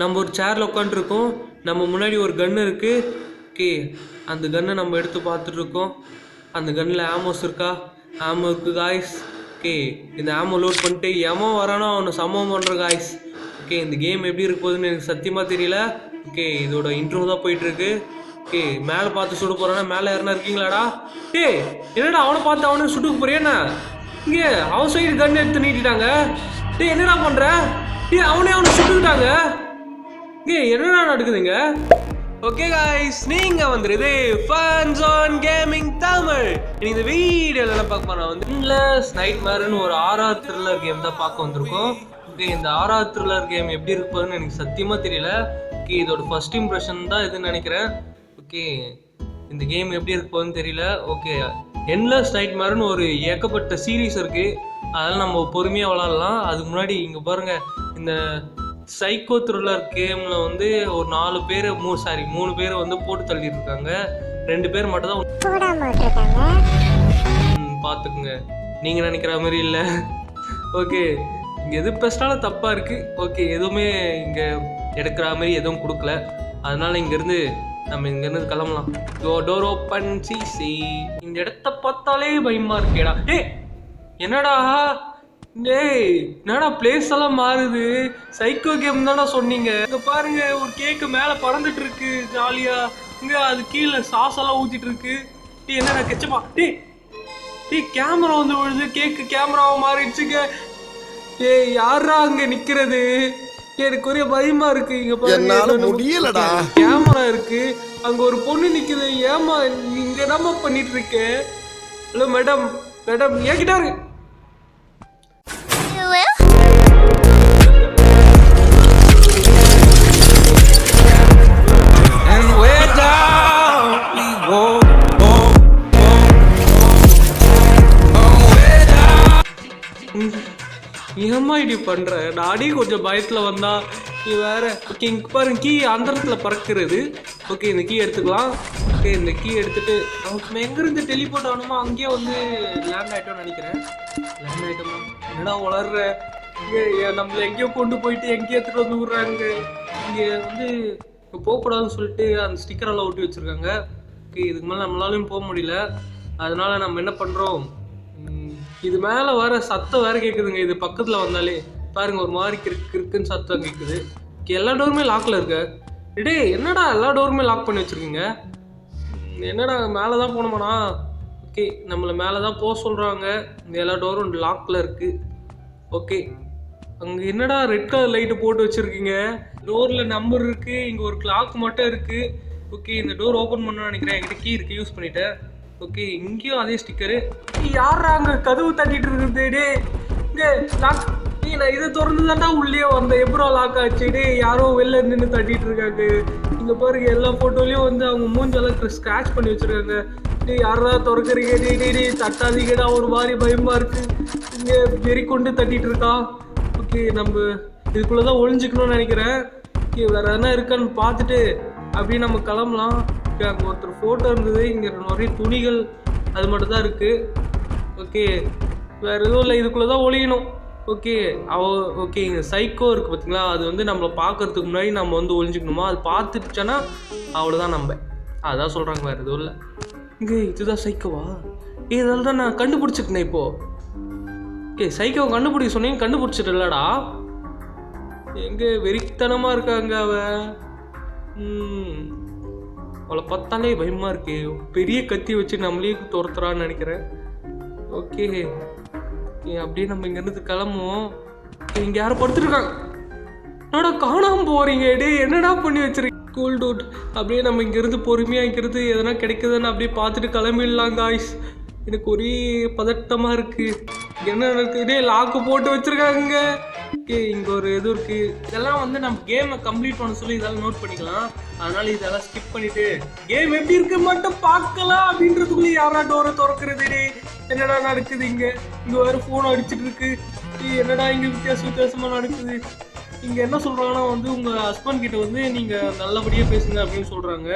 நம்ம ஒரு சேரில் உட்காந்துருக்கோம் நம்ம முன்னாடி ஒரு கன் இருக்குது ஓகே. அந்த கன்னை நம்ம எடுத்து பார்த்துட்ருக்கோம் அந்த கன்னில் ஆமோஸ் இருக்கா? ஆமோ இருக்குது காய்ஸ் ஓகே. இந்த ஆமோ லோட் பண்ணிட்டு எவன் வரானோ அவனை சமம் பண்ணுற காய்ஸ் ஓகே. இந்த கேம் எப்படி இருக்க போகுதுன்னு எனக்கு சத்தியமாக தெரியல. ஓகே. இதோட இன்ட்ரோ தான் போயிட்டுருக்கு ஓகே. மேலே பார்த்து சுட போகிறானா மேலே யாருனா இருக்கீங்களாடா? டேய் என்னடா அவனை பார்த்து அவனை சுட்டுக்க போறியாண்ணா இங்கே அவன் சைடு கன் எடுத்து நீட்டிட்டாங்க. டேய் என்னடா பண்ணுற டேய் அவனே அவனை சுட்டுக்கிட்டாங்க. இங்கே என்னடா நடக்குதுங்க? ஓகே காய்ஸ் நீங்க வந்துருது ஃபன்ஸ் ஆன் கேமிங் தமிழ். இந்த வீடியோல என்ன பார்க்க போறோம் வந்து இன்லெஸ் நைட் மேர்னு ஒரு ஆர்ஆர் த்ரில்லர் கேம் தான் பார்க்க வந்திருக்கோம். ஓகே இந்த ஆர்ஆர் த்ரில்லர் கேம் எப்படி இருப்பதுன்னு எனக்கு சத்தியமா தெரியல. ஓகே இதோட ஃபர்ஸ்ட் இம்ப்ரெஷன் தான் இதுன்னு நினைக்கிறேன். ஓகே இந்த கேம் எப்படி இருப்பதுன்னு தெரியல. ஓகே என்லெஸ் நைட் மேர்னு ஒரு ஏகப்பட்ட சீரீஸ் இருக்கு. அதெல்லாம் நம்ம பொறுமையாக விளாட்லாம். அதுக்கு முன்னாடி இங்கே பாருங்க இந்த சைக்கோ த்ரில்லர் கேம்ல வந்து ஒரு நாலு பேர் மூ சாரி மூணு பேரை வந்து போட்டு தள்ளிட்டு இருக்காங்க ரெண்டு பேர் மட்டும் தான் பார்த்துக்குங்க நீங்கள் நினைக்கிற மாதிரி இல்லை. ஓகே. இங்கே எது பெஸ்ட்டாலும் தப்பாக இருக்குது ஓகே எதுவுமே இங்கே எடுக்கிற மாதிரி எதுவும் கொடுக்கல. அதனால இங்கேருந்து நம்ம இங்கேருந்து கிளம்பலாம். டோ டோர் ஓப்பன் சி சி இந்த இடத்த பார்த்தாலே பயமா இருக்கேடா. ஏய் என்னடா? டேய் என்னடா பிளேஸ் எல்லாம் மாறுது? சைக்கோ கேம் தானே சொன்னீங்க. இங்க பாருங்க ஒரு கேக்கு மேல பறந்துட்டு இருக்கு ஜாலியா. இங்க அது கீழே சாஸ் எல்லாம் ஊத்திட்டு இருக்கு டேய் என்னடா கெச்சப்பா? டேய் டேய் கேமரா வந்து விழுது. கேக்கு கேமராவை மாறிடுச்சுங்க. டேய் யாரா அங்க நிக்கிறது? எனக்கு ஒரே பயமா இருக்கு. இங்க பாருங்க முடியலடா. கேமரா இருக்கு. அங்க ஒரு பொண்ணு நிக்குது. ஏமா இங்க என்னம்மா பண்ணிட்டு இருக்க ஹலோ மேடம் மேடம் ஏன்கிட்ட இருக்கு ஏமா இப்படி பண்ற. நானே கொஞ்சம் பயத்துல வந்தா நீ வேற ஓகே இங்க பாருங்க கீ அந்தரத்துல பறக்கிறது. ஓகே இந்த கீ எடுத்துக்கலாம். ஓகே இந்த கீ எடுத்துட்டு நமக்கு எங்க இருந்து டெலிபோர்ட் ஆகணுமோ அங்கேயே வந்து லேண்ட் ஆயிட்டோம்னு நினைக்கிறேன். லேண்ட் ஆயிட்டோமா என்னடா வளர்ற இங்க நம்மள எங்கேயோ கொண்டு போயிட்டு எங்கேயோ எடுத்துட்டு வந்து விடுறாங்க இங்கே வந்து போகக்கூடாதுன்னு சொல்லிட்டு அந்த ஸ்டிக்கர் எல்லாம் ஒட்டி வச்சிருக்காங்க. ஓகே இதுக்கு மேலே நம்மளாலையும் போக முடியல. அதனால நம்ம என்ன பண்றோம்? இது மேல வர சத்தம் வேற கேக்குதுங்க. இது பக்கத்துல வந்தாலே பாருங்க ஒரு மாதிரி கிறுக்கு கிறுக்குன்னு சத்தம் கேக்குது. எல்லா டோருமே லாக்ல இருக்கு. டேய் என்னடா எல்லா டோருமே லாக் பண்ணி வச்சிருக்கீங்க? என்னடா மேலே தான் போகணுமாண்ணா ஓகே நம்மளை மேலே தான் போக சொல்கிறாங்க இந்த எல்லா டோரும் லாக்கில் இருக்குது ஓகே. அங்கே என்னடா ரெட் கலர் லைட்டு போட்டு வச்சுருக்கீங்க? டோரில் நம்பர் இருக்குது இங்கே ஒரு கிளாக் மட்டும் இருக்குது ஓகே இந்த டோர் ஓப்பன் பண்ணணும்னு நினைக்கிறேன். என்கிட்ட கீ இருக்குது யூஸ் பண்ணிட்டேன். ஓகே இங்கேயும் அதே ஸ்டிக்கரு. யாரா அங்கே கதவு தட்டிட்டு இருக்குது டே இங்கே லாக் நீ நான் இதை திறந்து தான் உள்ளே வந்தேன். எப்பரோ லாக் ஆச்சு? டே யாரோ வெளில நின்று தட்டிட்டு இருக்காங்க. இங்கே பாருங்க எல்லா ஃபோட்டோலையும் வந்து அவங்க மூஞ்செல்லாம் ஸ்க்ராச் பண்ணி வச்சிருக்காங்க. டே யாரா திறக்கறீங்க? டே டே டே தட்டாதீங்கடா ஒரு மாதிரி பயமா இருக்கு. இங்கே வெறி கொண்டு தட்டிட்டு இருக்கா? ஓகே நம்ம இதுக்குள்ளே தான் ஒழிஞ்சிக்கணும்னு நினைக்கிறேன். ஓகே வேற எதனா இருக்கான்னு பார்த்துட்டு அப்படியே நம்ம கிளம்பலாம். Okay, அங்கே ஒருத்தர் ஃபோட்டோ இருந்தது. இங்கே நிறைய துணிகள் அது மட்டும் தான் ஓகே வேறு எதுவும் இல்லை. இதுக்குள்ளே தான் ஒளியணும். ஓகே அவ ஓகே இங்கே சைக்கோ இருக்குது பார்த்தீங்களா அது வந்து நம்மளை பார்க்கறதுக்கு முன்னாடி நம்ம வந்து ஒழிஞ்சிக்கணுமா அது பார்த்துட்டுச்சோன்னா அவ்வளோதான் நம்ம. அதான் சொல்கிறாங்க வேறு எதுவும் இல்லை. இங்கே இதுதான் சைக்கோவா ஏய், இதெல்லாம் தான் நான் கண்டுபிடிச்சிருக்கேன் இப்போது ஓகே சைக்கோ கண்டுபிடிக்க சொன்னீங்க கண்டுபிடிச்சிட்டலடா எங்கே வெறித்தனமாக இருக்காங்க அவ. அவளை பார்த்தாலே பயமாக இருக்கு. பெரிய கத்தி வச்சு நம்மளே துரத்துறான்னு நினைக்கிறேன். ஓகே. ஓகே அப்படியே நம்ம இங்கேருந்து கிளம்புவோம். இங்கே யாரும் படுத்துருக்காங்க. என்னடா காணாமல் போகிறீங்க டேய் என்னடா பண்ணி வச்சிருக்கீங்க? கூல் டூட் அப்படியே நம்ம இங்கேருந்து பொறுமையாக இங்கிருந்து எதனா கிடைக்குதுன்னு அப்படியே பார்த்துட்டு கிளம்பிடலாம் காய்ஸ் எனக்கு ஒரே பதட்டமாக இருக்குது என்ன நடக்குது? இதே லாக்கு போட்டு வச்சிருக்காங்க. இங்க ஒரு இது இருக்கு. இதெல்லாம் வந்து நம்ம கேமை கம்ப்ளீட் பண்ண சொல்லி இதெல்லாம் நோட் பண்ணிக்கலாம். அதனால இதெல்லாம் ஸ்கிப் பண்ணிட்டு கேம் எப்படி இருக்கு மட்டும் பார்க்கலாம் அப்படின்றதுக்குள்ள யாரா டோரை திறக்கிறது என்னடா நடக்குது இங்க? இங்க வேற போன் அடிச்சிட்டு இருக்கு. என்னடா இங்க வித்தியாச வித்தியாசமா நடக்குது? இங்க என்ன சொல்றாங்கன்னா வந்து உங்க ஹஸ்பண்ட் கிட்ட வந்து நீங்க நல்லபடியா பேசுங்க அப்படின்னு சொல்றாங்க.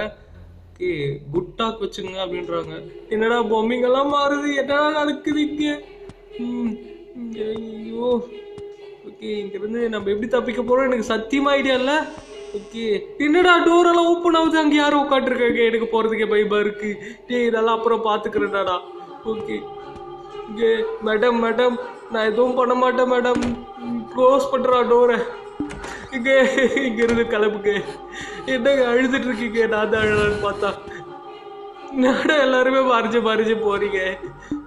ஓகே குட் டாக் வச்சுங்க அப்படின்றாங்க. என்னடா பொம்மைங்கெல்லாம் மாறுது? என்னடா நடக்குது இங்க ஐயோ. ஓகே இங்கிருந்து நம்ம எப்படி தப்பிக்க போகிறோம் எனக்கு சத்தியமாக ஐடியா இல்லை. ஓகே என்னடா டோர் எல்லாம் ஓப்பன் ஆகுது? அங்கே யாரும் உட்காந்துருக்காங்க எனக்கு போகிறதுக்கே பைபா இருக்கு. டேய் இதெல்லாம் அப்புறம் பார்த்துக்கிறேன்டாடா ஓகே இங்கே மேடம் மேடம் நான் எதுவும் பண்ண மாட்டேன் மேடம் க்ளோஸ் பண்ணுறா டோரை இங்கே இங்கேருந்து கிளம்புங்க. என்னங்க அழுதுட்டு இருக்கீங்க? நான் தான் அழலான்னு பார்த்தா. நானும் எல்லாருமே மறைஞ்சு மறைஞ்சு போகிறீங்க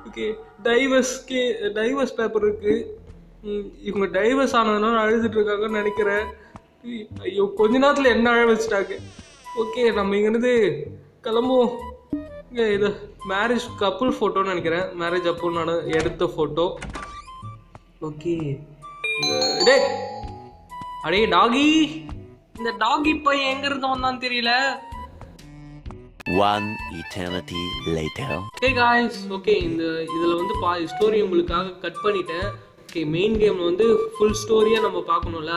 ஓகே டைவர்ஸ் கே டைவர்ஸ் பேப்பர் இருக்குது இவங்க டைவர்ஸ் ஆனதுனால அழுதுட்டு இருக்காங்கன்னு நினைக்கிறேன். ஐயோ கொஞ்ச நேரத்தில் என்ன அழ வச்சுட்டாங்க? ஓகே நம்ம இங்கேருந்து கிளம்புவோம். இது மேரேஜ் கப்புள் ஃபோட்டோன்னு நினைக்கிறேன். மேரேஜ் அப்போ நான் எடுத்த ஃபோட்டோ ஓகே டேய் அடே டாகி இந்த டாகி பையன் எங்க இருந்து வந்தான்னு தெரியல. One eternity later. Hey guys okay இந்த இதில் வந்து பா ஸ்டோரி உங்களுக்காக கட் பண்ணிட்டேன். ஓகே மெயின் கேம் வந்து ஃபுல் ஸ்டோரியாக நம்ம பார்க்கணும்ல.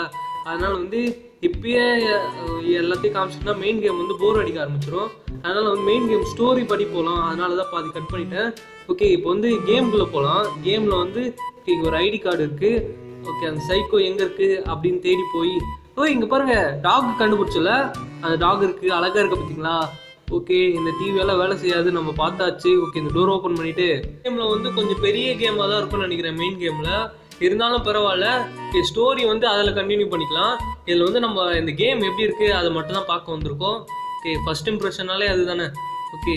அதனால் வந்து இப்பயே எல்லாத்தையும் காமிச்சிட்டா மெயின் கேம் வந்து போர் அடிக்க ஆரம்பிச்சிடும் அதனால் வந்து மெயின் கேம் ஸ்டோரி படி போகலாம் அதனால தான் பாதி கட் பண்ணிட்டேன். ஓகே இப்போ வந்து கேம்குள்ளே போகலாம் கேமில் வந்து okay, ஒரு ஐடி கார்டு இருக்குது ஓகே அந்த சைக்கோ எங்கே இருக்குது அப்படின்னு தேடி போய் ஓ இங்கே பாருங்கள் டாக் கண்டுபிடிச்சல? அந்த டாக் இருக்குது அழகாக இருக்க பார்த்தீங்களா ஓகே இந்த டிவியெல்லாம் வேலை செய்யாது நம்ம பார்த்தாச்சு. ஓகே இந்த டோர் ஓப்பன் பண்ணிவிட்டு கேமில் வந்து கொஞ்சம் பெரிய கேமாக தான் இருக்கும்னு நினைக்கிறேன் மெயின் கேமில் இருந்தாலும் பரவாயில்ல. ஸ்டோரி வந்து அதில் கண்டினியூ பண்ணிக்கலாம். இதில் வந்து நம்ம இந்த கேம் எப்படி இருக்குது அதை மட்டும் தான் பார்க்க வந்திருக்கோம். ஓகே ஃபஸ்ட் இம்ப்ரெஷனாலே அதுதானே. ஓகே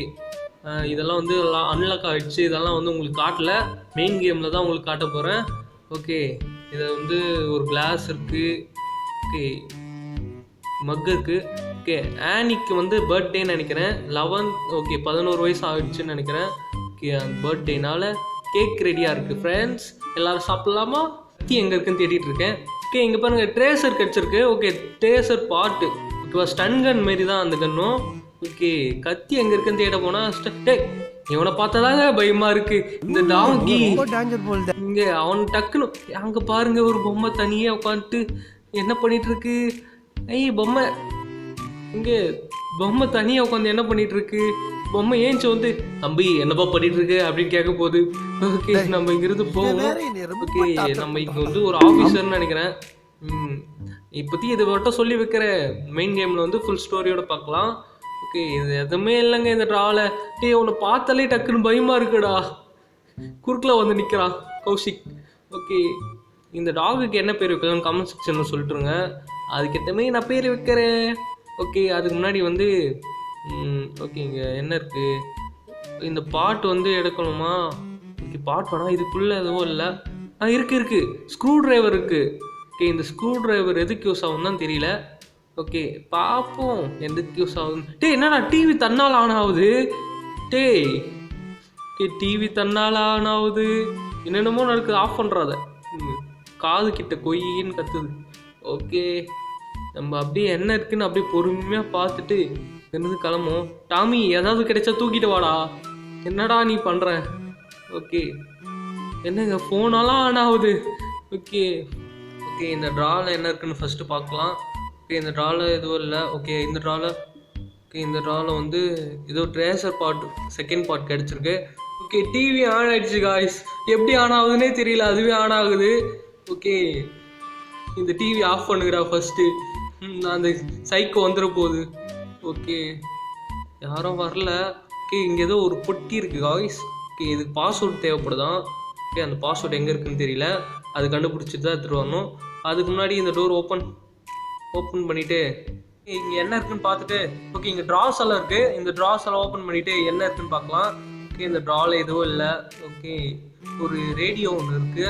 இதெல்லாம் வந்து அன்லாக் ஆகிடுச்சு இதெல்லாம் வந்து உங்களுக்கு காட்டல. மெயின் கேமில் தான் உங்களுக்கு காட்ட போகிறேன் ஓகே இதை வந்து ஒரு கிளாஸ் இருக்குது ஓகே மக் இருக்குது ஓகே ஆனிக்கு வந்து பர்த்டேன்னு நினைக்கிறேன். லெவன்த் ஓகே பதினோரு வயசு ஆகிடுச்சுன்னு நினைக்கிறேன். ஓகே அந்த பர்த்டேனால் கேக் ரெடியாக இருக்குது ஃப்ரெண்ட்ஸ் எல்லாரும் சாப்பிட்லாமா? கத்தி எங்கே இருக்குன்னு தேடிட்டு இருக்கேன். ஓகே இங்கே பாருங்க ட்ரேசர் கிடச்சிருக்கு. ஓகே ட்ரேசர் பாட்டு ஓகேவா ஸ்டன் கன் மாரி தான் அந்த கன்னும் ஓகே கத்தி எங்கே இருக்குன்னு தேட போனால் டே இவனை பார்த்தாதாங்க பயமா இருக்கு. இந்த டாங்கி இங்க அவன் டக்குன்னு அங்க பாருங்க ஒரு பொம்மை தனியா உட்காந்துட்டு என்ன பண்ணிட்டு இருக்கு? ஐய் பொம்மை. இங்க பொம்மை தனியா உட்காந்து என்ன பண்ணிட்டு இருக்கு? பொம்மை ஏஞ்சி வந்து தம்பி என்னப்பா பண்ணிட்டு இருக்கு அப்படின்னு கேட்க போகுது ஓகே நம்ம இங்கிருந்து போவோம். ஓகே நம்ம இங்க வந்து ஒரு ஆஃபீஸர்னு நினைக்கிறேன். ம் இப்போத்தி இது மட்டும் சொல்லி வைக்கிற மெயின் கேம்ல வந்து ஃபுல் ஸ்டோரியோட பார்க்கலாம். ஓகே இது எதுவுமே இல்லைங்க இந்த ட்ராவில் டேய் உன்னை பார்த்தாலே டக்குன்னு பயமா இருக்குடா. குறுக்கில் வந்து நிற்கிறான் கௌஷிக் ஓகே இந்த டாகுக்கு என்ன பேர் வைக்கலாம் கமெண்ட் செக்ஷனில் சொல்லிட்டுருங்க. அதுக்கேற்ற மாதிரி நான் பேர் வைக்கிறேன். ஓகே அதுக்கு முன்னாடி வந்து ஓகேங்க. என்ன இருக்குது இந்த பாட்டு வந்து எடுக்கணுமா? ஓகே பாட்டு வேணா இதுக்குள்ளே எதுவும் இல்லை. ஆ இருக்குது இருக்குது ஸ்க்ரூ டிரைவர் இருக்குது ஓகே இந்த ஸ்க்ரூ டிரைவர் எதுக்கு யூஸ் ஆகும் தான் தெரியல. ஓகே பார்ப்போம் எதுக்கு யூஸ் ஆகும் டேய் என்னடா டிவி தன்னால் ஆன் ஆகுது? டேய் ஓகே டிவி தன்னால் ஆன் ஆகுது. என்னென்னமோ நடக்குது. ஆஃப் பண்ணுறாத காது கிட்ட கொய்யின்னு கத்துது. ஓகே நம்ம அப்படியே என்ன இருக்குன்னு அப்படியே பொறுமையாக பார்த்துட்டு என்னது கிளம்பும் டாமி ஏதாவது கிடைச்சா தூக்கிட்டு வாடா. என்னடா நீ பண்ணுற ஓகே. என்னங்க ஃபோனெல்லாம் ஆன் ஆகுது. ஓகே. ஓகே இந்த ட்ராவில் என்ன இருக்குன்னு ஃபஸ்ட்டு பார்க்கலாம். ஓகே இந்த ட்ராவில் எதுவும் இல்லை. ஓகே இந்த ட்ராவில் ஓகே இந்த ட்ராவில் வந்து ஏதோ ட்ரேசர் பார்ட் செகண்ட் பார்ட் கிடச்சிருக்கு. ஓகே டிவி ஆன் ஆயிடுச்சு காய்ஸ் எப்படி ஆன் ஆகுதுன்னே தெரியல. அதுவே ஆன் ஆகுது. ஓகே. இந்த டிவி ஆஃப் பண்ணுகிறா ஃபஸ்ட்டு அந்த சைக்கோ வந்துட போகுது. ஓகே யாரும் வரல. ஓகே இங்கே ஏதோ ஒரு பொட்டி இருக்குது காய்ஸ் ஓகே இதுக்கு பாஸ்வேர்ட் தேவைப்படுதான் ஓகே அந்த பாஸ்வேர்ட் எங்கே இருக்குன்னு தெரியல. அது கண்டுபிடிச்சிட்டு தான் எடுத்துகிட்டு வரணும். அதுக்கு முன்னாடி இந்த டோர் ஓப்பன் ஓப்பன் பண்ணிவிட்டு இங்கே என்ன இருக்குன்னு பார்த்துட்டு ஓகே இங்கே ட்ராஸ் எல்லாம் இருக்குது இந்த ட்ராஸ் எல்லாம் ஓப்பன் பண்ணிவிட்டு என்ன இருக்குன்னு பார்க்கலாம். ஓகே இந்த ட்ராவில் எதுவும் இல்லை. ஓகே ஒரு ரேடியோ ஒன்று இருக்குது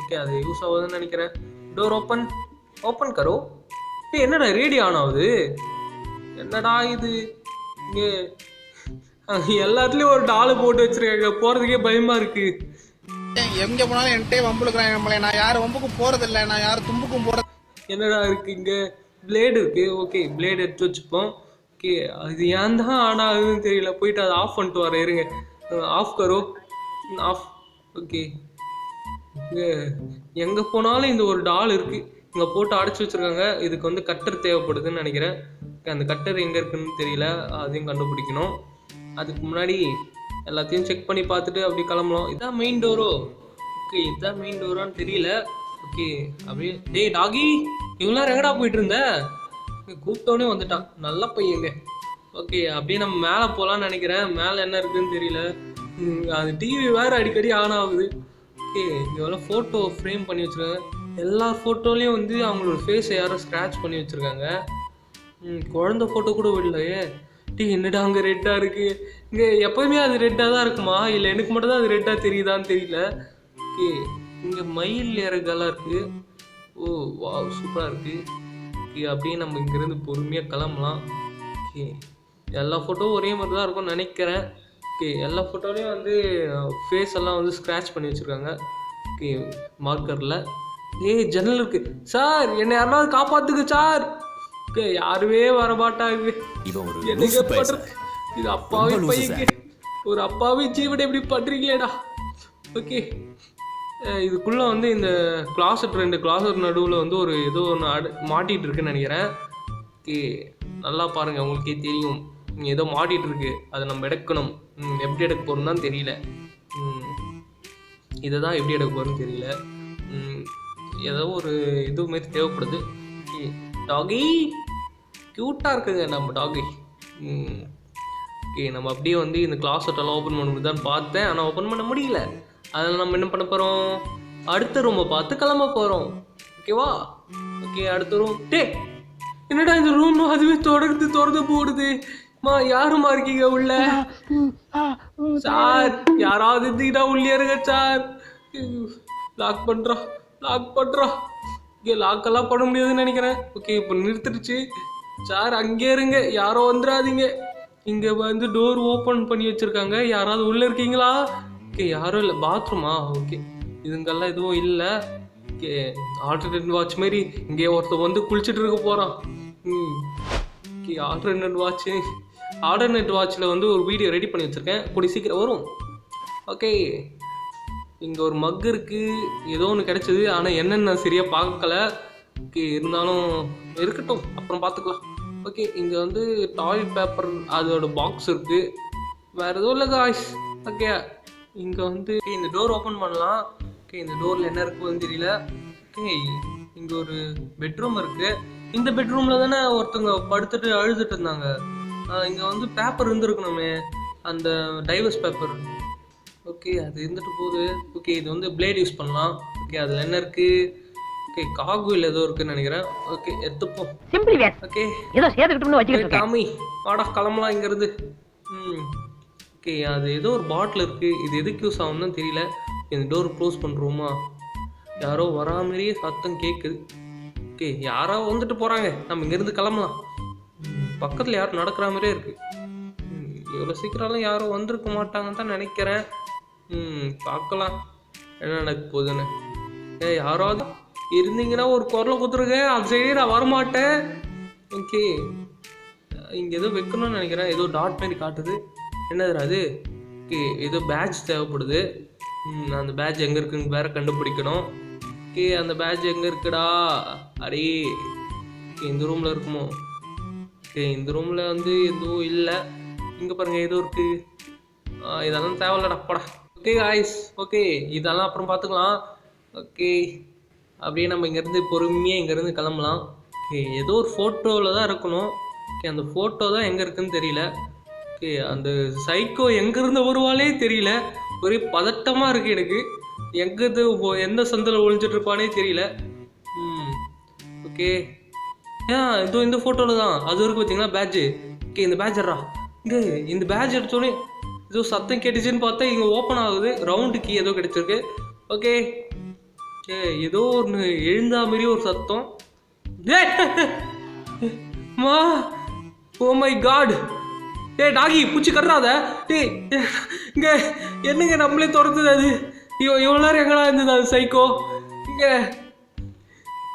ஓகே அது யூஸ் ஆகுதுன்னு நினைக்கிறேன். டோர் ஓப்பன் ஓப்பன் கரோ. ஏய் என்னடா ரேடியோ ஆன் ஆகுது? என்னடா இது? இங்கே எல்லாத்துலேயும் ஒரு டாலு போட்டு வச்சிருக்காங்க. போகிறதுக்கே பயமாக இருக்குது எங்க போனாலும் என்கிட்டே வம்புழுக்கிறாங்க நம்மளே. நான் யாரும் வம்புக்கும் போறதில்ல. நான் யாரும் தும்புக்கும் போறது என்னடா இருக்கு இங்க? பிளேடு இருக்கு. ஓகே பிளேடு எடுத்து வச்சுப்போம். ஓகே அது ஏன் தான் ஆன் ஆகுதுன்னு தெரியல. போயிட்டு அதை ஆஃப் பண்ணிட்டு வரேன். இருங்க. Of Karo. ஆஃப் ஓகே இங்க எங்க போனாலும் இந்த ஒரு டால் இருக்கு. இங்க போட்டு அடைச்சி வச்சிருக்காங்க. இதுக்கு வந்து கட்டர் தேவைப்படுதுன்னு நினைக்கிறேன். அந்த கட்டர் எங்கே இருக்குன்னு தெரியல. அதையும் கண்டுபிடிக்கணும். அதுக்கு முன்னாடி எல்லாத்தையும் செக் பண்ணி பார்த்துட்டு அப்படி கிளம்பலாம் இதான் மெயின் டோரோ ஓகே இதான் மெயின் டோரான்னு தெரியல. ஓகே அப்படியே டேய் டாகி இவங்களாம் ரெங்கடா போயிட்டு இருந்த கூப்பிட்டோன்னே வந்துட்டான். நல்ல பையங்க. ஓகே அப்படியே நம்ம மேலே போகலான்னு நினைக்கிறேன். மேலே என்ன இருக்குன்னு தெரியல. அது டிவி வேறு அடிக்கடி ஆன் ஆகுது. ஓகே இவ்வளோ ஃபோட்டோ ஃப்ரேம் பண்ணி வச்சுருக்காங்க. எல்லா ஃபோட்டோலேயும் வந்து அவங்களோட ஃபேஸை யாரோ ஸ்க்ராட்ச் பண்ணி வச்சுருக்காங்க. குழந்த ஃபோட்டோ கூட விடலையே. டீ என்னடா அங்கே ரெட்டாக இருக்குது இங்கே எப்போயுமே அது ரெட்டாக தான் இருக்குமா? இல்லை எனக்கு மட்டும் தான் அது ரெட்டாக தெரியுதான்னு தெரியல. ஓகே இங்கே மயில் இறகெல்லாம் இருக்குது ஓ வா சூப்பராக இருக்குது ஓகே அப்படியே நம்ம இங்கேருந்து பொறுமையாக கிளம்பலாம். ஓகே எல்லா ஃபோட்டோவும் ஒரே மாதிரி தான் இருக்கும்னு நினைக்கிறேன். ஓகே எல்லா ஃபோட்டோலையும் வந்து ஃபேஸ் எல்லாம் வந்து ஸ்க்ராட்ச் பண்ணி வச்சுருக்காங்க. ஓகே மார்க்கரில் ஏய் ஜன்னல் இருக்குது சார் என்னை யாராவது காப்பாற்றுக்கு சார்! யாருமே வர மாட்டாங்க இவன் ஒரு இது அப்பாவி பையங்க ஒரு அப்பாவி ஜீவனை இப்படி பண்றீங்களேடா. ஓகே. இதுக்குள்ள வந்து இந்த கிளாஸட் ரெண்டு கிளாஸட் நடுவில் வந்து ஒரு ஏதோ ஒன்று அடு மாட்டிட்டு இருக்குன்னு நினைக்கிறேன். ஓகே. நல்லா பாருங்க உங்களுக்கே தெரியும். இங்க ஏதோ மாட்டிட்டு இருக்கு அதை நம்ம எடுக்கணும். எப்படி எடுக்க போறோம்னு தான் தெரியல. இதை தான் எப்படி எடுக்க போறோம்னு தெரியல. ஏதோ ஒரு இது மாதிரி தேவைப்படுது. டாகி க்யூட்டாக இருக்குங்க நம்ம டாகி ஓகே நம்ம அப்படியே வந்து இந்த கிளாஸ் எல்லாம் ஓப்பன் பண்ண முடியுதான்னு பார்த்தேன். ஆனால் ஓப்பன் பண்ண முடியல. அதனால் நம்ம என்ன பண்ண போகிறோம் அடுத்த ரூமை பார்த்து கிளம்ப போகிறோம் ஓகேவா ஓகே அடுத்த ரூம் டே என்னடா இந்த ரூம் அதுவே தொடர்ந்து திறந்து போடுது? மா யாருமா இருக்கீங்க உள்ள? சார் யாராவது இருந்தீங்கன்னா உள்ளே இருங்க சார். லாக் பண்றா லாக் பண்றா. இங்கே லாக்கெல்லாம் பண்ண முடியாதுன்னு நினைக்கிறேன். ஓகே இப்போ நிறுத்திடுச்சு. சார் அங்கே இருங்க. யாரோ வந்துடாதீங்க. இங்கே வந்து டோர் ஓப்பன் பண்ணி வச்சிருக்காங்க. யாராவது உள்ளே இருக்கீங்களா? ஓகே யாரும் இல்லை. பாத்ரூமா ஓகே இதுங்கெல்லாம் எதுவும் இல்லை. ஓகே ஆல்டர்னேட் வாட்ச் மாதிரி இங்கே ஒருத்தர் வந்து குளிச்சுட்டு இருக்க போகிறான் ம். ஓகே ஆல்டர்னேட் வாட்ச்சு ஆல்டர்னேட் வாட்சில் வந்து ஒரு வீடியோ ரெடி பண்ணி வச்சுருக்கேன். கூடி சீக்கிரம் வரும். ஓகே இங்கே ஒரு மக் இருக்குது ஏதோ ஒன்று கிடச்சிது. ஆனால் என்னென்ன சரியாக பார்க்கல. ஓகே இருந்தாலும் இருக்கட்டும். அப்புறம் பார்த்துக்கலாம். ஓகே இங்கே வந்து டாய்லெட் பேப்பர் அதோட பாக்ஸ் இருக்குது வேறு எதுவும் இல்லை காய்ஸ் ஓகே இங்கே வந்து இந்த டோர் ஓப்பன் பண்ணலாம். ஓகே இந்த டோரில் என்ன இருக்குன்னு தெரியல. ஓகே இங்கே ஒரு பெட்ரூம் இருக்குது இந்த பெட்ரூமில் தானே ஒருத்தவங்க படுத்துட்டு அழுதுட்டு இருந்தாங்க. இங்கே வந்து பேப்பர் இருந்துருக்கணுமே. அந்த டைவர்ஸ் பேப்பர் ஓகே அது இருந்துட்டு போகுது. ஓகே இது வந்து பிளேட் யூஸ் பண்ணலாம். ஓகே அதில் என்ன இருக்குது ஓகே காகுவில் ஏதோ இருக்குன்னு நினைக்கிறேன். ஓகே எடுத்துப்போம் சிம்பிளி ஓகே ஏதோ சேர்த்துக்கிட்டோம்னு வச்சுக்கிட்டு டாமி வாடா கிளம்பலாம் இங்கேருந்து. ம். ஓகே அது ஏதோ ஒரு பாட்டில் இருக்குது இது எதுக்கு யூஸ் ஆகும்னு தெரியல. இந்த டோர் க்ளோஸ் பண்ணுறோமா யாரோ வரா மாதிரியே சத்தம் கேட்குது ஓகே யாரோ வந்துட்டு போகிறாங்க நம்ம இங்கேருந்து கிளம்பலாம். பக்கத்தில் யாரும் நடக்கிற மாதிரியே இருக்குது இவ்வளோ சீக்கிரம்லாம் யாரும் வந்திருக்க மாட்டாங்கன்னு தான் நினைக்கிறேன். ம் பார்க்கலாம். என்ன நடக்க போகுதுன்னு. ஏ யாராவது இருந்தீங்கன்னா ஒரு குரலை கொடுத்துருங்க. அது சரி நான் வரமாட்டேன். ஓகே. இங்கே ஏதோ வைக்கணும்னு நினைக்கிறேன். ஏதோ டாட் மாரி காட்டுது. என்னதுடா அது? ஓகே ஏதோ பேட்ச் தேவைப்படுது. அந்த பேட்ச் எங்கே இருக்குன்னு வேற கண்டுபிடிக்கணும். ஓகே அந்த பேட்ச் எங்கே இருக்குடா? அடே. ஓகே இந்த ரூமில் இருக்குமோ? ஓகே இந்த ரூமில் வந்து எதுவும் இல்லை. இங்கே பாருங்க ஏதோ இருக்குது இதெல்லாம் தேவையில்லடா போடா. ஓகே ஆய்ஸ் ஓகே இதெல்லாம் அப்புறம் பார்த்துக்கலாம். ஓகே அப்படியே நம்ம இங்கேருந்து பொறுமையாக இங்கேருந்து கிளம்பலாம். ஓகே ஏதோ ஒரு ஃபோட்டோவில் தான் இருக்கணும். ஓகே அந்த ஃபோட்டோ தான் எங்கே இருக்குன்னு தெரியல. ஓகே அந்த சைக்கோ எங்கேருந்து வருவாளே தெரியல. ஒரே பதட்டமாக இருக்குது எனக்கு. எங்கேருந்து எந்த சந்தில் ஒழிஞ்சிட்ருப்பானே தெரியல. ம் ஓகே ஏன் இதோ இந்த ஃபோட்டோவில் தான். அது வரைக்கும் பார்த்தீங்களா பேட்ஜு ஓகே இந்த பேட்ச் இங்கே இந்த பேட்ச் எடுத்தோடனே ஏதோ சத்தம் கேட்டுச்சுன்னு பார்த்தா இங்கே ஓப்பன் ஆகுது. ரவுண்டு கீ ஏதோ கிடச்சிருக்கு. ஓகே ஏ ஏதோ ஒன்று எழுந்தா மாரி ஒரு சத்தம். மா! ஓ மை காட் ஏ டாகி பூச்சி கட்டுறாத டேய் இங்கே என்னங்க நம்மளே துரத்துது அது? ஐயோ இவ்வளோ நேரம் எங்களா இருந்தது அது சைக்கோ இங்கே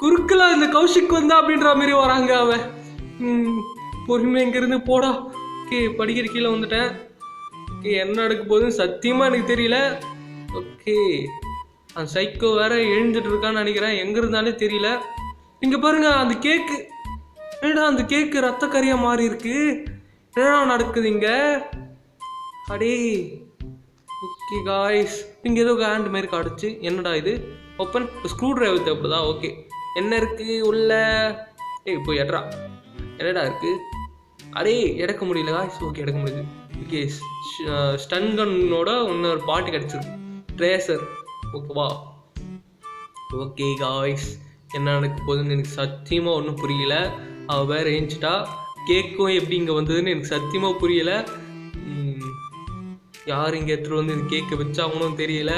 குறுக்கில் இந்த கௌஷிக் வந்தா அப்படின்ற மாதிரி வராங்க அவன். பொறுமை இங்கேருந்து போடா. ஓகே படிக்கிற கீழே வந்துட்டேன். ஓகே என்ன நடக்க போகுதுன்னு சத்தியமாக எனக்கு தெரியல. ஓகே. அந்த சைக்கோ வேற எழுந்துட்டு இருக்கான்னு நினைக்கிறேன். எங்கே இருந்தாலே தெரியல. இங்கே பாருங்க அந்த கேக்கு என்னடா அந்த கேக்கு ரத்த கறியாக மாறி இருக்கு? என்னடா நடக்குது இங்க? அடே. ஓகே காய்ஸ் இங்கே ஏதோ ஹேண்ட் மாதிரி காட்டுச்சு. என்னடா இது? ஓப்பன் ஸ்க்ரூ டிரைவர் தேவைப்படுதா ஓகே. என்ன இருக்குது உள்ள? ஏய் இப்போ எட்ரா என்னடா இருக்குது அடே எடுக்க முடியல காய்ஸ் ஓகே எடுக்க முடியுது. ஸ்டன் கன்னோட இன்னொரு பாட்டு கிடச்சிருக்கு. ட்ரேசர் ஓகேவா? ஓகே காய்ஸ் என்ன நடக்க போகுதுன்னு எனக்கு சத்தியமாக ஒன்றும் புரியல. அவள் வேற ஏஞ்சிட்டா. கேக்கும் எப்படி இங்கே வந்ததுன்னு எனக்கு சத்தியமாக புரியல. யார் இங்கே எடுத்துகிட்டு வந்து இந்த கேக்கை வச்சாங்கன்னு தெரியல.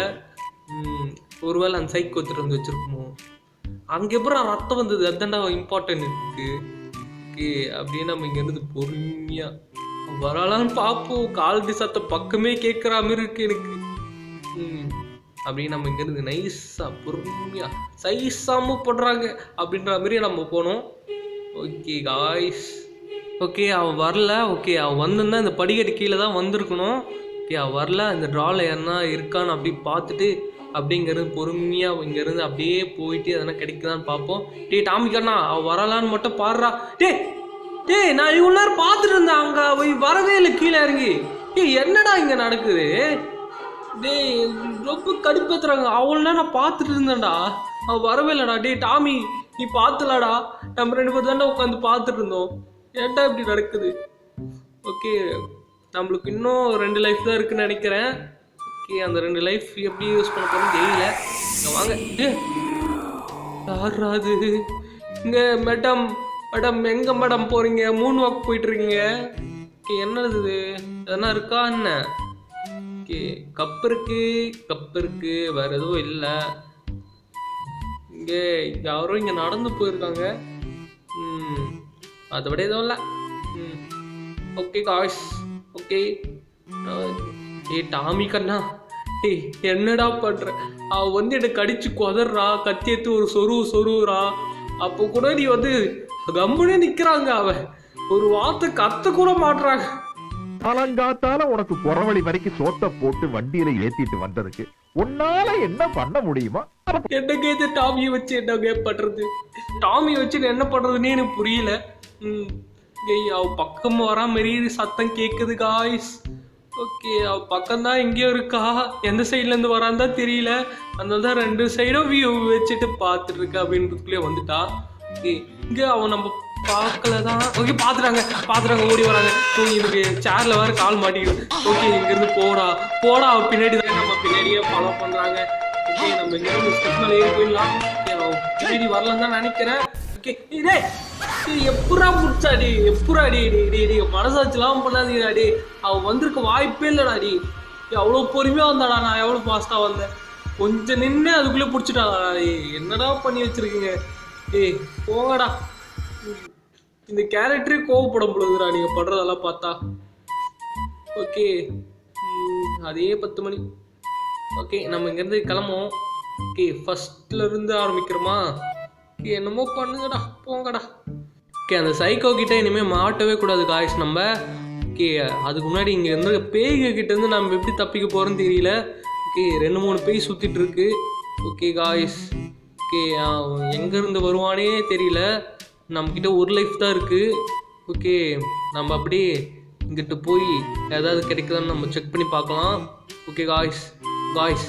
ஒருவேளை அந்த சைக்கு எடுத்துகிட்டு வந்து வச்சுருக்குமோ? அங்கே அப்புறம் ரத்தம் வந்தது. அதான்டா இம்பார்ட்டன்ட் இருக்கு. ஓகே அப்படியே நம்ம இங்கேருந்து பொறுமையாக வரலான்னு பார்ப்போம் காலடி சத்தம் பக்கமே கேட்குற மாதிரி இருக்கு எனக்கு. ம். நம்ம இங்கேருந்து நைஸாக பொறுமையாக சைஸாக மூவ் பண்ணுறாங்க அப்படின்ற மாதிரி நம்ம போனோம். ஓகே காய்ஸ் ஓகே அவன் வரல. ஓகே அவன் வந்திருந்தா இந்த படிக்கட்டு கீழே தான் வந்திருக்கணும். ஓகே அவன் வரல. இந்த ட்ராவில் யாருன்னா இருக்கான்னு அப்படி பார்த்துட்டு அப்படிங்கிறது பொறுமையாக இங்கேருந்து அப்படியே போயிட்டு எதனா கிடைக்குதான்னு பார்ப்போம் டேய் டாமிக்கண்ணா அவன் வரலான்னு மட்டும் பாடுறா. டேய் டேய் நான் இவ்வளோ நேரம் பார்த்துட்டு இருந்தேன். அங்கே போய் வரவே இல்லை கீழே இறங்கி. ஏய் என்னடா இங்கே நடக்குது? டேய் ரொம்ப கடுப்பேத்துறாங்க. அவ்வளோ நேரம் நான் பார்த்துட்டு இருந்தேன்டா. அவன் வரவே இல்லைடா. டேய் டாமி நீ பார்த்துலடா நம்ம ரெண்டு பேர் தானே உட்காந்து பார்த்துட்டு இருந்தோம். ஏன்டா இப்படி நடக்குது? ஓகே நம்மளுக்கு இன்னும் ரெண்டு லைஃப் தான் இருக்குன்னு நினைக்கிறேன். ஓகே அந்த ரெண்டு லைஃப் எப்படி யூஸ் பண்ண போகிறோம் தெரியல. வாங்க. ஏ அது? இங்கே மேடம் மேடம் எங்கே மேடம் போகிறீங்க மூணு வாக் போயிட்டுருக்கீங்க. ஓகே என்னது? இது எதனா இருக்கா என்ன? ஓகே கப் இருக்கு கப் இருக்கு. வேற எதுவும் இல்லை. இங்கே யாரும் இங்கே நடந்து போயிருக்காங்க. அதை விட எதுவும் இல்லை. ஓகே காஷ் ஓகே ஏய் டாமி கண்ணா. ஏய் என்னடா பண்ற? அவ வந்து என்னை கடிச்சு கொதறா கத்தி எடுத்து ஒரு சொரு சொருவுறா. அப்போ கூட நீ வந்து கம்முனே நிக்கிறாங்க அவ ஒரு வார்த்தை கத்த கூட மாட்றாங்க. காலங்காத்தால உனக்கு குறவழி வரைக்கும் சோத்த போட்டு வண்டியில ஏத்திட்டு வந்ததுக்கு உன்னால என்ன பண்ண முடியுமா? என்ன கேத்து டாமியை வச்சு என்ன பண்றது டாமியை வச்சு என்ன பண்றதுன்னே எனக்கு புரியல. அவ பக்கம் வரா மாரி சத்தம் கேக்குது காய்ஸ் ஓகே அவ பக்கம் தான் எங்கேயோ இருக்கா? எந்த சைட்ல இருந்து வரான்னு தான் தெரியல. அதனால தான் ரெண்டு சைடும் வியூ வச்சுட்டு பார்த்துட்டு இருக்கா அப்படின்றதுக்குள்ளே வந்துட்டா. ஓகே இங்கே அவன் நம்ம பார்க்கல தான் ஓகே பார்த்துட்டாங்க பார்த்துட்டாங்க ஓடி வராங்க. ஓ இதுக்கு வேறு கால் மாட்டிக்கிது. ஓகே இங்கேருந்து போடா. போடா அவ பின்னாடி தான் நம்ம பின்னாடியே ஃபாலோ பண்ணுறாங்க ஓகே நம்ம இங்கேருந்து ஸ்டெப் மேலே ஏறி போயிடலாம். பின்னாடி வரலன்னு தான் நினைக்கிறேன். ஓகே டேய். டேய் எப்படா புடிச்சா டி எப்படா டி டி டி டி மனசாச்சுலாம் பண்ணாதீங்கடா அவன் வந்திருக்க வாய்ப்பே இல்லைடா டி அவ்வளோ பொறுமையாக வந்தாடா நான் எவ்வளோ ஃபாஸ்ட்டாக வந்தேன். கொஞ்சம் நின்று அதுக்குள்ளே பிடிச்சிட்டாடா என்னடா பண்ணி வச்சிருக்கீங்க? ஏய் போங்கடா. இந்த கேரக்டரே கோவப்பட பொழுதுடா நீங்கள் படுறதெல்லாம் பார்த்தா. ஓகே அதே பத்து மணி. ஓகே நம்ம இங்கேருந்து கிளம்புவோம். ஓகே ஃபர்ஸ்ட்ல இருந்து ஆரம்பிக்கிறோமா? ஓகே என்னமோ பண்ணுங்கடா போங்கடா. ஓகே அந்த சைக்கோ கிட்ட இனிமேல் மாட்டவே கூடாது காய்ஸ் நம்ம. ஓகே அதுக்கு முன்னாடி இங்கே இருந்து பேய்க கிட்ட இருந்து நம்ம எப்படி தப்பிக்க போகிறோன்னு தெரியல. ஓகே ரெண்டு மூணு பேய் சுற்றிட்டுருக்கு ஓகே காய்ஸ் ஓகே எங்கேருந்து வருவானே தெரியல. நம்மக்கிட்ட ஒரு லைஃப் தான் இருக்குது ஓகே நம்ம அப்படியே இங்கிட்ட போய் ஏதாவது கிடைக்குதான்னு நம்ம செக் பண்ணி பார்க்கலாம். ஓகே காய்ஸ் காய்ஸ்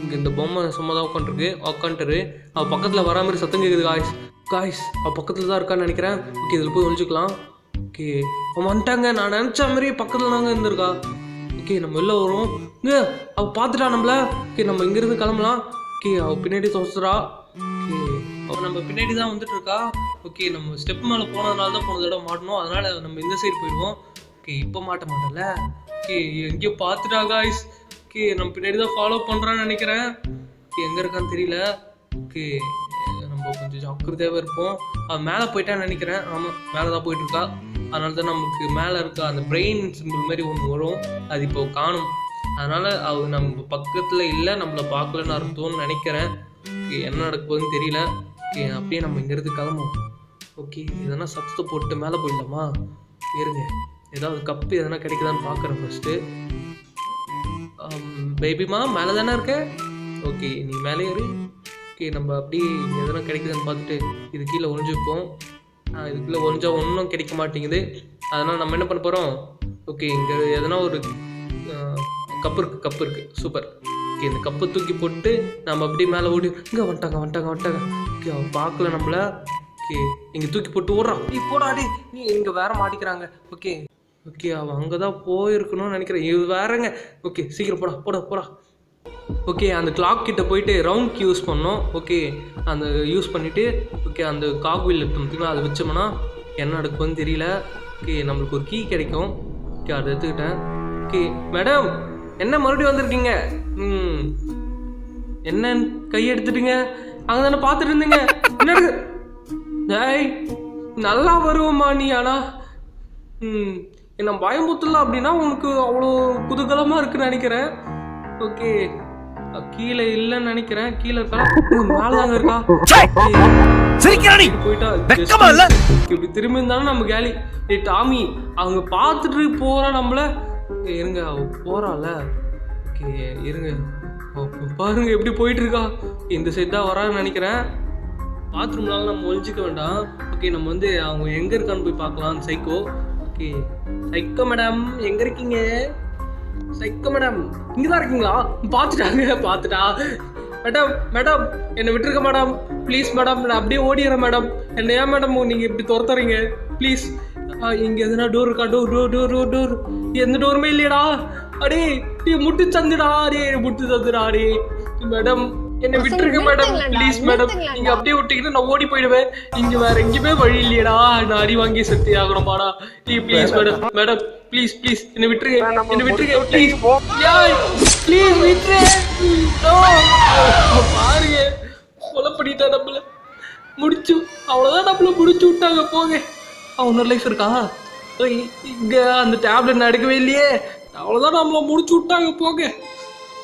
இங்கே இந்த பொம்மை சும்மா தான் உட்காந்துருக்கு. உட்காந்துரு. அவள் பக்கத்தில் வரா மாதிரி சத்தம் கேட்குது காய்ஸ் காய்ஸ் அவள் பக்கத்தில் தான் இருக்கான்னு நினைக்கிறேன். ஓகே இதில் போய் ஒழிச்சுக்கலாம் ஓகே அவன் வந்துட்டாங்க. நான் நினச்ச மாதிரி பக்கத்தில் தாங்க இருந்திருக்கா. ஓகே நம்ம வெளில வரும் இங்கே அவள் பார்த்துட்டா நம்மள? ஓகே நம்ம இங்கேருந்து கிளம்பலாம். ஓகே அவள் பின்னாடி தோசுறா அவள் நம்ம பின்னாடி தான் வந்துட்டு இருக்கா ஓகே நம்ம ஸ்டெப் மேலே போனதுனால தான் போன தடவை மாட்டணும் அதனால நம்ம இந்த சைடு போயிடுவோம். ஓகே இப்போ மாட்ட மாட்டோம்ல ஓகே எங்கேயோ பார்த்துட்டா காய்ஸ் ஓகே நம்ம பின்னாடி தான் ஃபாலோ பண்ணுறான்னு நினைக்கிறேன். ஓகே எங்கே இருக்கான்னு தெரியல. ஓகே நம்ம கொஞ்சம் ஜாக்கிரதையாக இருப்போம். அவன் மேலே போயிட்டான்னு நினைக்கிறேன். ஆமாம் மேலே தான் போயிட்டு இருக்கா அதனால தான் நமக்கு மேலே இருக்க அந்த பிரெயின் சிம்பிள் மாதிரி ஒன்று வரும். அது இப்போ காணும். அதனால அவ நம்ம பக்கத்தில் இல்லை நம்மளை பார்க்கலன்னு அர்த்தம்னு நினைக்கிறேன். என்ன நடக்க போகுதுன்னு தெரியல அப்படியே நம்ம இங்கேருந்து கிளம்புவோம். ஓகே எதனா சத்தத்தை போட்டு மேலே போயிடலாமா? இருங்க. ஏதாவது கப்பு எதனா கிடைக்குதான்னு பார்க்குறேன் ஃபஸ்ட்டு பேபிமா மேலே தானே இருக்க? ஓகே நீ மேலே ஏறு. ஓகே நம்ம அப்படியே எதனா கிடைக்குதுன்னு பார்த்துட்டு இது கீழே ஒழிஞ்சுப்போம் இதுக்குள்ளே ஒழிஞ்சா ஒன்றும் கிடைக்க மாட்டேங்குது. அதனால் நம்ம என்ன பண்ண போகிறோம் ஓகே இங்கே எதனா ஒரு கப் இருக்குது கப் இருக்குது சூப்பர். ஓகே இந்த கப்பை தூக்கி போட்டு நம்ம அப்படியே மேலே ஓடி இங்கே வந்துட்டாங்க வந்துட்டாங்க வந்துட்டாங்க. ஓகே அவன் பார்க்கல நம்மள. ஓகே இங்கே தூக்கி போட்டு ஓடுறான் நீ போடாடி நீ இங்கே வேற மாட்டிக்கிறாங்க. ஓகே. ஓகே அவன் அங்கே தான் போயிருக்கணும்னு நினைக்கிறேன். இது வேறங்க. ஓகே சீக்கிரம் போடா போடா போடா. ஓகே அந்த கிளாக் கிட்ட போயிட்டு ரவுண்ட் யூஸ் பண்ணோம். ஓகே அந்த யூஸ் பண்ணிவிட்டு ஓகே அந்த காக் வீல் அதை வச்சோம்னா என்ன நடக்கும்னு தெரியல. ஓகே நம்மளுக்கு ஒரு கீ கிடைக்கும். ஓகே அதை எடுத்துக்கிட்டேன். ஓகே மேடம் என்ன மறுபடியும் வந்திருக்கீங்க? ம். என்னன்னு கை எடுத்துட்டுங்க அங்கே தானே பார்த்துட்டு இருந்தீங்க என்ன டேய் நல்லா வருவோம்மா நீ ஆனா. ம். என்ன பயமுத்தல அப்படின்னா உனக்கு அவ்வளோ குதூகலமாக இருக்குன்னு நினைக்கிறேன். ஓகே. கீழே இல்லைன்னு நினைக்கிறேன். கீழே இருக்கா? மேலே தாங்க இருக்கா? சிரிக்கிறாடி போயிட்டா வெக்கமா இப்படி திரும்பி இருந்தாலும் நம்ம கேலி. டேய் டாமி அவங்க பார்த்துட்டு போறா நம்மள ஏய், இருங்க அவ ஓகே இருங்க. பாருங்க எப்படி போயிட்டு இருக்கா இந்த சைடு தான் வரான்னு நினைக்கிறேன். பாத்ரூம்னால நம்ம ஒழிஞ்சிக்க வேண்டாம். ஓகே நம்ம வந்து அவங்க எங்க இருக்கான்னு போய் பார்க்கலாம் சைக்கோ ஓகே சைக்கோ மேடம் எங்க இருக்கீங்க? சைக்கோ மேடம் இங்க தான் இருக்கீங்களா? பார்த்துட்டாங்க பார்த்துட்டா. மேடம் மேடம் என்னை விட்டுருக்க மேடம் ப்ளீஸ் மேடம் நான் அப்படியே ஓடிடுறேன் மேடம் என்ன ஏன் மேடம் நீங்கள் இப்படி துரத்துறீங்க? ப்ளீஸ் இங்கே எதுனா டோர் இருக்கா? Door door door door door எந்த டோருமே இல்லையடா. அடே நீ முட்டு சந்துடா அடே முட்டு சந்துடா அடே மேடம் என்னை விட்டுருங்க மேடம். Please madam. நீங்க அப்படியே விட்டீங்கன்னா நான் ஓடி போயிடுவேன். இங்க வேற எங்கேயுமே வழி இல்லையடா. நான் அடி வாங்கி செத்து ஆகணுமாடா. நீ please madam. Madam please please. என்னை விட்டுருங்க. என்னை விட்டுருங்க. ப்ளீஸ். ப்ளீஸ் விட்டுரு. பாருங்க. கொலை பண்ணிட்டா நம்மள. முடிச்சு அவ்வளோதான் நம்மள முடிச்சு விட்டாங்க. போங்க. அவனோட லைஃப் இருக்கா? இங்க அந்த டேப்லெட் நான் எடுக்கவே இல்லையே. அவ்வளோதான் நம்ம முடிச்சு விட்டாங்க போங்க.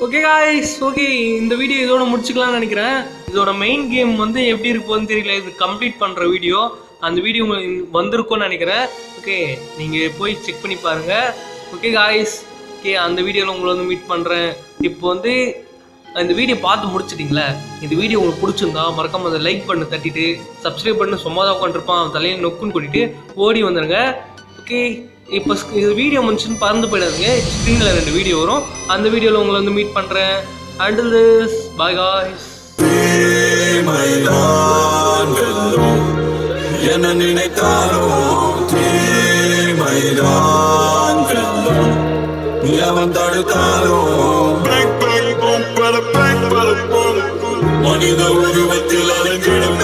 ஓகே காய்ஸ் ஓகே இந்த வீடியோ இதோட முடிச்சுக்கலாம்னு நினைக்கிறேன். இதோட மெயின் கேம் வந்து எப்படி இருக்கும்னு தெரியல. இது கம்ப்ளீட் பண்ணுற வீடியோ அந்த வீடியோ உங்களுக்கு வந்திருக்கும்னு நினைக்கிறேன். ஓகே நீங்கள் போய் செக் பண்ணி பாருங்கள் ஓகே காய்ஸ் ஓகே அந்த வீடியோவில் உங்களை வந்து மீட் பண்ணுறேன் இப்போ வந்து இந்த வீடியோ பார்த்து முடிச்சிட்டிங்களே? இந்த வீடியோ உங்களுக்கு பிடிச்சிருந்தா மறக்காம அதை லைக் பண்ணு தட்டிட்டு சப்ஸ்கிரைப் பண்ணி. சும்மா தான் உட்காந்துருப்பான் அவன் நொக்குன்னு கூட்டிட்டு ஓடி வந்துடுங்க ஓகே. இப்போ இது வீடியோ முடிச்சுன்னு பறந்து போயிடாதீங்க. ஸ்க்ரீனில் ரெண்டு வீடியோ வரும். அந்த வீடியோவில் உங்களை வந்து மீட் பண்ணுறேன் அண்டில் திஸ் பாய் காய்ஸ் என்ன நினைத்தாரோ தீமைதான் வெல்லும் தடுத்தாரோ? மனித உருவத்தில் அலங்கிடும்